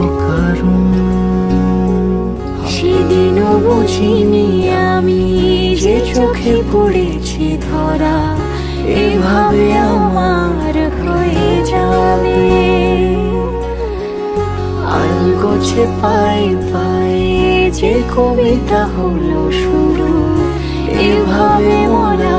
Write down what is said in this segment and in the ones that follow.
অকারণ। সেদিনও বুঝিনি আমি যে চোখে পড়েছি ধরা, এভাবে আমার হয়ে যাবে। আলগোছে পাই পাই যে কবিতা হলো শুরু, এভাবে মোরা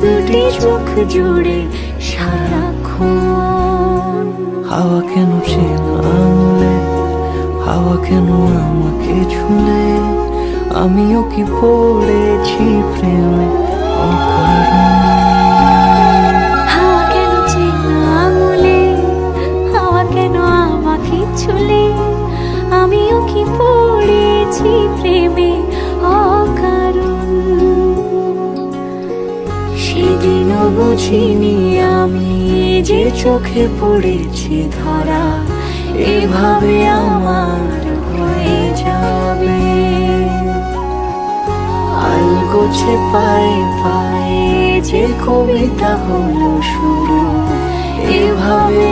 দুটি চোখ জুড়ে সারাক্ষণ। হাওয়া কেন চেনা আঙুলে? হাওয়া কেন আমাকে ছুলে? আমিও কি পড়েছি প্রেমে হাওয়া কেন চেনা আঙুলে? হাওয়া কেন আমাকে ছুলে? আমিও কি পড়েছি প্রেমে অকারণ? বুঝিনি আমি যে চোখে পড়েছি ধরা, এভাবে আমার হয়ে যাবে। আলগোছে পায়ে পায়ে যে কবিতা হলো শুরু, এভাবে